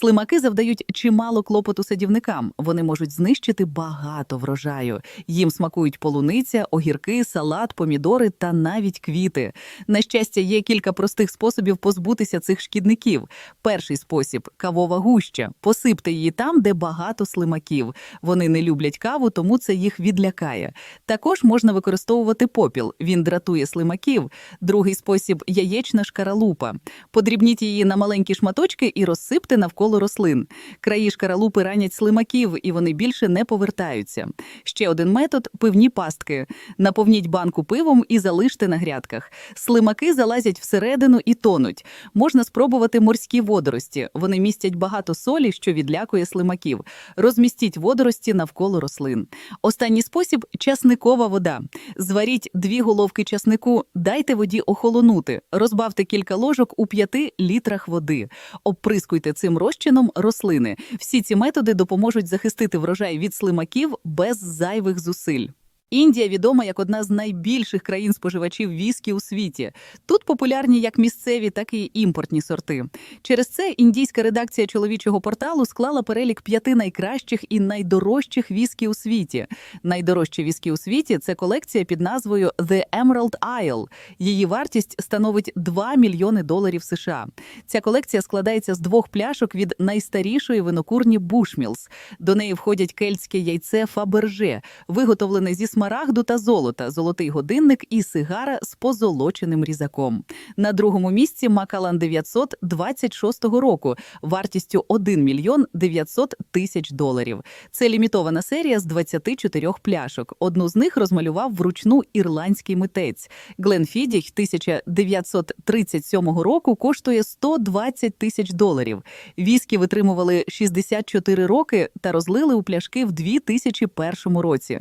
Слимаки завдають чимало клопоту садівникам. Вони можуть знищити багато врожаю. Їм смакують полуниця, огірки, салат, помідори та навіть квіти. На щастя, є кілька простих способів позбутися цих шкідників. Перший спосіб кавова гуща. Посипте її там, де багато слимаків. Вони не люблять каву, тому це їх відлякає. Також можна використовувати попіл. Він дратує слимаків. Другий спосіб яєчна шкаралупа. Подрібніть її на маленькі шматочки і розсипте навколо рослин. Краї шкаралупи ранять слимаків, і вони більше не повертаються. Ще один метод пивні пастки. Наповніть банку пивом і залиште на грядках. Слимаки залазять всередину і тонуть. Можна спробувати морські водорості. Вони містять багато солі, що відлякує слимаків. Розмістіть водорості навколо рослин. Останній спосіб часникова вода. Зваріть дві головки часнику, дайте воді охолонути, розбавте кілька ложок у 5 літрах води. Обприскуйте цим розчином рослини. Всі ці методи допоможуть захистити врожай від слимаків без зайвих зусиль. Індія відома як одна з найбільших країн споживачів віскі у світі. Тут популярні як місцеві, так і імпортні сорти. Через це індійська редакція чоловічого порталу склала перелік п'яти найкращих і найдорожчих віскі у світі. Найдорожчі віскі у світі це колекція під назвою The Emerald Isle. Її вартість становить 2 мільйони доларів США. Ця колекція складається з двох пляшок від найстарішої винокурні Bushmills. До неї входять кельтське яйце Фаберже, виготовлене зі смарагду та золота, золотий годинник і сигара з позолоченим різаком. На другому місці Макалан 900 26-го року вартістю 1 мільйон 900 тисяч доларів. Це лімітована серія з 24 пляшок. Одну з них розмалював вручну ірландський митець. Гленфідіх 1937 року коштує 120 тисяч доларів. Віскі витримували 64 роки та розлили у пляшки в 2001 році.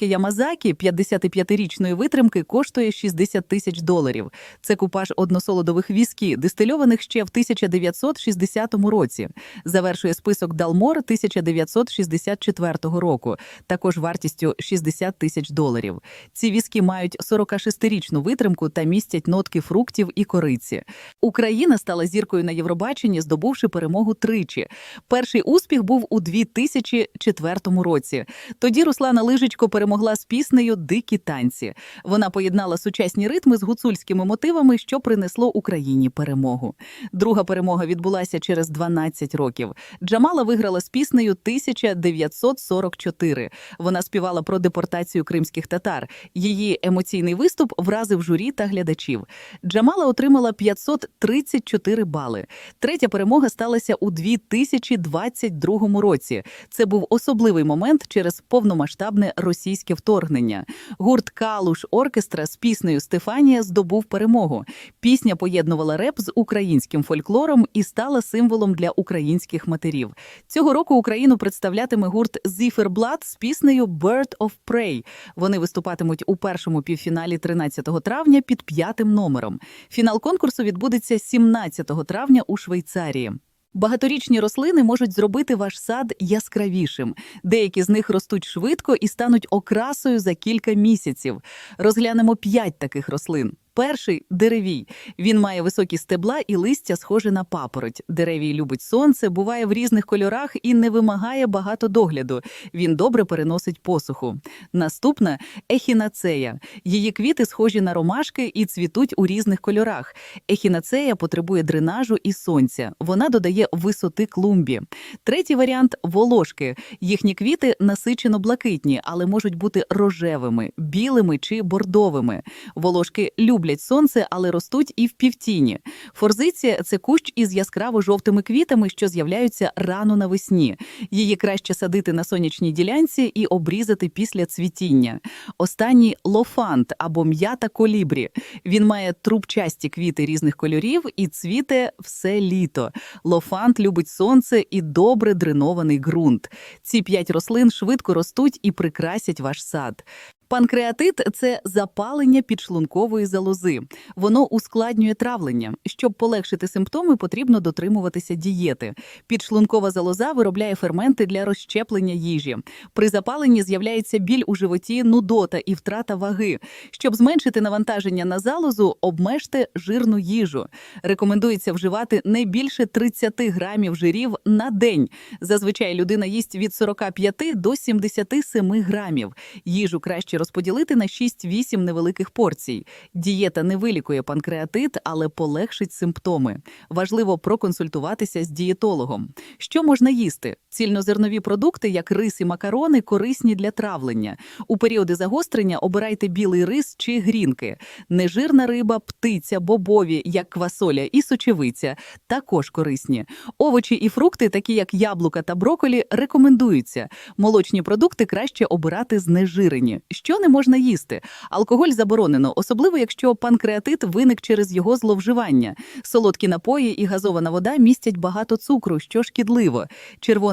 Японське Ямазакі 55-річної витримки коштує 60 тисяч доларів. Це купаж односолодових віскі, дистильованих ще в 1960 році. Завершує список Далмор 1964 року, також вартістю 60 тисяч доларів. Ці віскі мають 46-річну витримку та містять нотки фруктів і кориці. Україна стала зіркою на Євробаченні, здобувши перемогу тричі. Перший успіх був у 2004 році. Тоді Руслана Лижичко перемогла з піснею Дикі танці. Вона поєднала сучасні ритми з гуцульськими мотивами, що принесло Україні перемогу. Друга перемога відбулася через 12 років. Джамала виграла з піснею 1944. Вона співала про депортацію кримських татар. Її емоційний виступ вразив журі та глядачів. Джамала отримала 534 бали. Третя перемога сталася у 2022 році. Це був особливий момент через повномасштабне російське вторгнення. Гурт Калуш оркестра з піснею Стефанія здобув перемогу. Пісня поєднувала реп з українським фольклором і стала символом для українських матерів. Цього року Україну представлятиме гурт Зіферблат з піснею Bird of Prey. Вони виступатимуть у першому півфіналі 13 травня під п'ятим номером. Фінал конкурсу відбудеться 17 травня у Швейцарії. Багаторічні рослини можуть зробити ваш сад яскравішим. Деякі з них ростуть швидко і стануть окрасою за кілька місяців. Розглянемо п'ять таких рослин. Перший деревій. Він має високі стебла і листя, схоже на папороть. Деревій любить сонце, буває в різних кольорах і не вимагає багато догляду. Він добре переносить посуху. Наступна ехінацея. Її квіти схожі на ромашки і цвітуть у різних кольорах. Ехінацея потребує дренажу і сонця. Вона додає висоти клумбі. Третій варіант волошки. Їхні квіти насичено блакитні, але можуть бути рожевими, білими чи бордовими. Волошки люблять сонце, але ростуть і в півтіні. Форзиція це кущ із яскраво жовтими квітами, що з'являються рано навесні. Її краще садити на сонячній ділянці і обрізати після цвітіння. Останній лофант або м'ята колібрі. Він має трубчасті квіти різних кольорів і цвіте все літо. Лофант любить сонце і добре дренований ґрунт. Ці п'ять рослин швидко ростуть і прикрасять ваш сад. Панкреатит це запалення підшлункової залози. Воно ускладнює травлення. Щоб полегшити симптоми, потрібно дотримуватися дієти. Підшлункова залоза виробляє ферменти для розщеплення їжі. При запаленні з'являється біль у животі, нудота і втрата ваги. Щоб зменшити навантаження на залозу, обмежте жирну їжу. Рекомендується вживати не більше 30 грамів жирів на день. Зазвичай людина їсть від 45 до 77 грамів. Їжу краще розподілити на 6-8 невеликих порцій. Дієта не вилікує панкреатит, але полегшить симптоми. Важливо проконсультуватися з дієтологом. Що можна їсти? Цільнозернові продукти, як рис і макарони, корисні для травлення. У періоди загострення обирайте білий рис чи грінки. Нежирна риба, птиця, бобові, як квасоля і сочевиця, також корисні. Овочі і фрукти, такі як яблука та броколі, рекомендуються. Молочні продукти краще обирати знежирені. Що не можна їсти? Алкоголь заборонено, особливо якщо панкреатит виник через його зловживання. Солодкі напої і газована вода містять багато цукру, що шкідливо.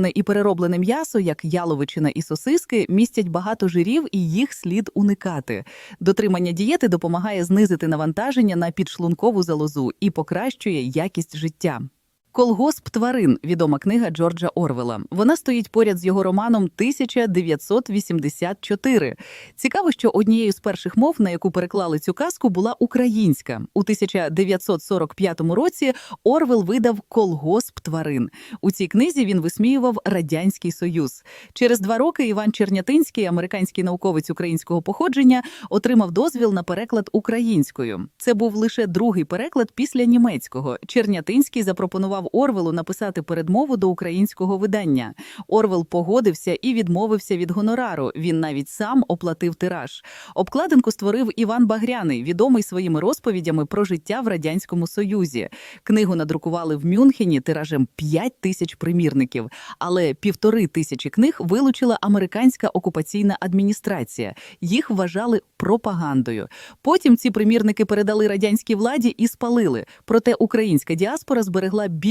Червоне і перероблене м'ясо, як яловичина і сосиски, містять багато жирів і їх слід уникати. Дотримання дієти допомагає знизити навантаження на підшлункову залозу і покращує якість життя. Колгосп тварин відома книга Джорджа Орвела. Вона стоїть поряд з його романом 1984. Цікаво, що однією з перших мов, на яку переклали цю казку, була українська. У 1945 році Орвел видав Колгосп тварин. У цій книзі він висміював радянський союз. Через два роки Іван Чернятинський, американський науковець українського походження, отримав дозвіл на переклад українською. Це був лише другий переклад після німецького. Чернятинський запропонував Орвелу написати передмову до українського видання. Орвел погодився і відмовився від гонорару. Він навіть сам оплатив тираж. Обкладинку створив Іван Багряний, відомий своїми розповідями про життя в радянському союзі. Книгу надрукували в Мюнхені тиражем 5 тисяч примірників, але півтори тисячі книг вилучила американська окупаційна адміністрація. Їх вважали пропагандою. Потім ці примірники передали радянській владі і спалили. Проте українська діаспора зберегла більшість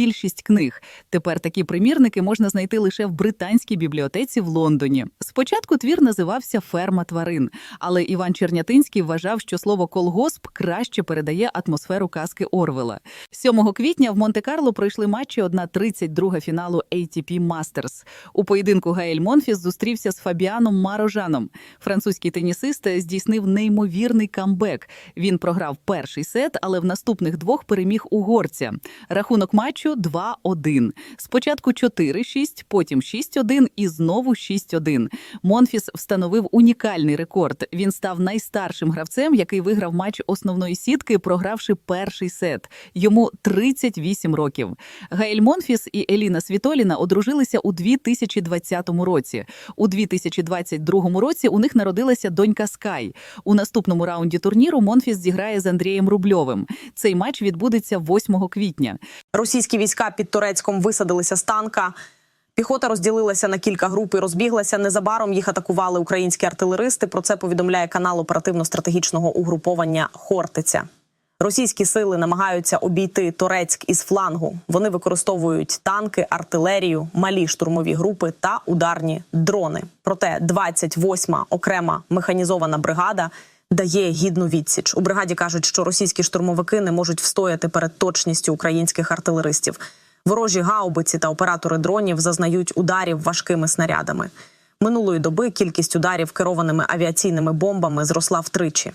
книг. Тепер такі примірники можна знайти лише в британській бібліотеці в Лондоні. Спочатку твір називався Ферма тварин, але Іван Чернятинський вважав, що слово колгосп краще передає атмосферу казки Орвела. 7 квітня в Монте-Карло пройшли матчі 1-32 фіналу ATP Masters. У поєдинку Гаель Монфіс зустрівся з Фабіаном Марожаном. Французький тенісист здійснив неймовірний камбек. Він програв перший сет, але в наступних двох переміг угорця. Рахунок матчу 2-1. Спочатку 4-6, потім 6-1 і знову 6-1. Монфіс встановив унікальний рекорд. Він став найстаршим гравцем, який виграв матч основної сітки, програвши перший сет. Йому 38 років. Гаель Монфіс і Еліна Світоліна одружилися у 2020 році. У 2022 році у них народилася донька Скай. У наступному раунді турніру Монфіс зіграє з Андрієм Рубльовим. Цей матч відбудеться 8 квітня. Російські війська під Турецьком висадилися з танка. Піхота розділилася на кілька груп і розбіглася. Незабаром їх атакували українські артилеристи. Про це повідомляє канал оперативно-стратегічного угруповання Хортиця. Російські сили намагаються обійти Турецьк із флангу. Вони використовують танки, артилерію, малі штурмові групи та ударні дрони. Проте 28-ма окрема механізована бригада дає гідну відсіч. У бригаді кажуть, що російські штурмовики не можуть встояти перед точністю українських артилеристів. Ворожі гаубиці та оператори дронів зазнають ударів важкими снарядами. Минулої доби кількість ударів керованими авіаційними бомбами зросла втричі.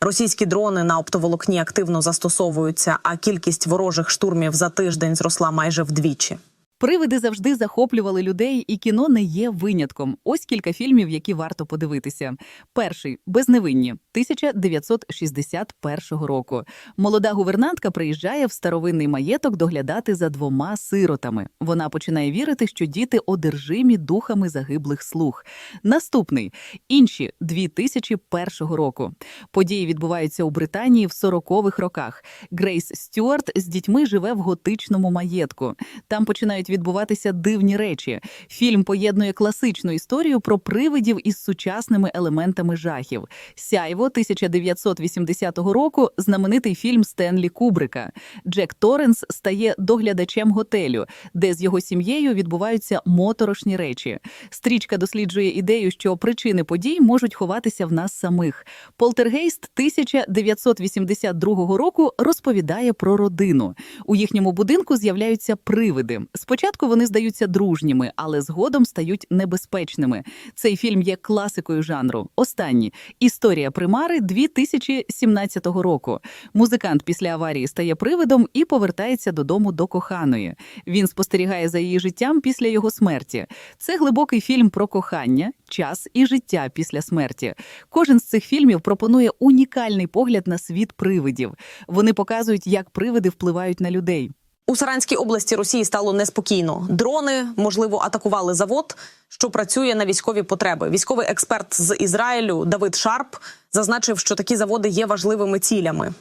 Російські дрони на оптоволокні активно застосовуються, а кількість ворожих штурмів за тиждень зросла майже вдвічі. Привиди завжди захоплювали людей, і кіно не є винятком. Ось кілька фільмів, які варто подивитися. Перший безневинні 1961 року. Молода гувернантка приїжджає в старовинний маєток доглядати за двома сиротами. Вона починає вірити, що діти одержимі духами загиблих слуг. Наступний інші 2001 року. Події відбуваються у Британії в 40-х роках. Грейс Стюарт з дітьми живе в готичному маєтку. Там починають можуть відбуватися дивні речі. Фільм поєднує класичну історію про привидів із сучасними елементами жахів. Сяйво 1980 року знаменитий фільм Стенлі Кубрика. Джек Торренс стає доглядачем готелю, де з його сім'єю відбуваються моторошні речі. Стрічка досліджує ідею, що причини подій можуть ховатися в нас самих. Полтергейст 1982 року розповідає про родину. У їхньому будинку з'являються привиди. Спочатку вони здаються дружніми, але згодом стають небезпечними. Цей фільм є класикою жанру. Останній історія примари 2017 року. Музикант після аварії стає привидом і повертається додому до коханої. Він спостерігає за її життям після його смерті. Це глибокий фільм про кохання, час і життя після смерті. Кожен з цих фільмів пропонує унікальний погляд на світ привидів. Вони показують, як привиди впливають на людей. У Саранській області Росії стало неспокійно. Дрони, можливо, атакували завод, що працює на військові потреби. Військовий експерт з Ізраїлю Давид Шарп зазначив, що такі заводи є важливими цілями.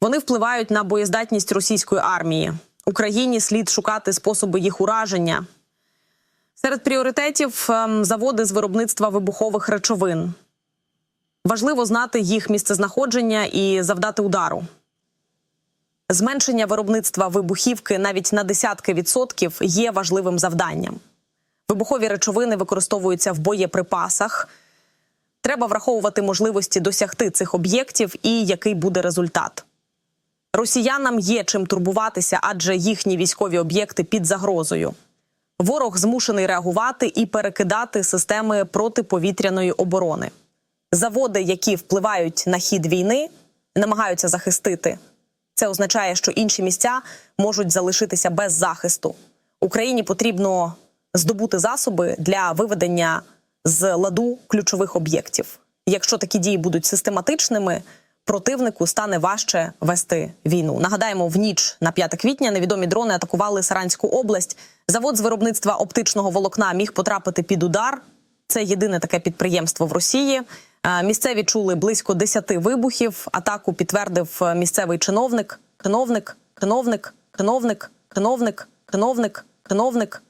Вони впливають на боєздатність російської армії. Україні слід шукати способи їх ураження. Серед пріоритетів ем, заводи з виробництва вибухових речовин. Важливо знати їх місцезнаходження і завдати удару. Зменшення виробництва вибухівки навіть на десятки відсотків є важливим завданням. Вибухові речовини використовуються в боєприпасах. Треба враховувати можливості досягти цих об'єктів і який буде результат. Росіянам є чим турбуватися, адже їхні військові об'єкти під загрозою. Ворог змушений реагувати і перекидати системи протиповітряної оборони. Заводи, які впливають на хід війни, намагаються захистити. Це означає, що інші місця можуть залишитися без захисту. Україні потрібно здобути засоби для виведення з ладу ключових об'єктів. Якщо такі дії будуть систематичними, противнику стане важче вести війну. Нагадаємо, в ніч на 5 квітня невідомі дрони атакували Саранську область. Завод з виробництва оптичного волокна міг потрапити під удар. Це єдине таке підприємство в Росії. Е, Місцеві чули близько 10 вибухів. Атаку підтвердив е, місцевий чиновник. Чиновник, чиновник, чиновник, чиновник, чиновник, чиновник, чиновник.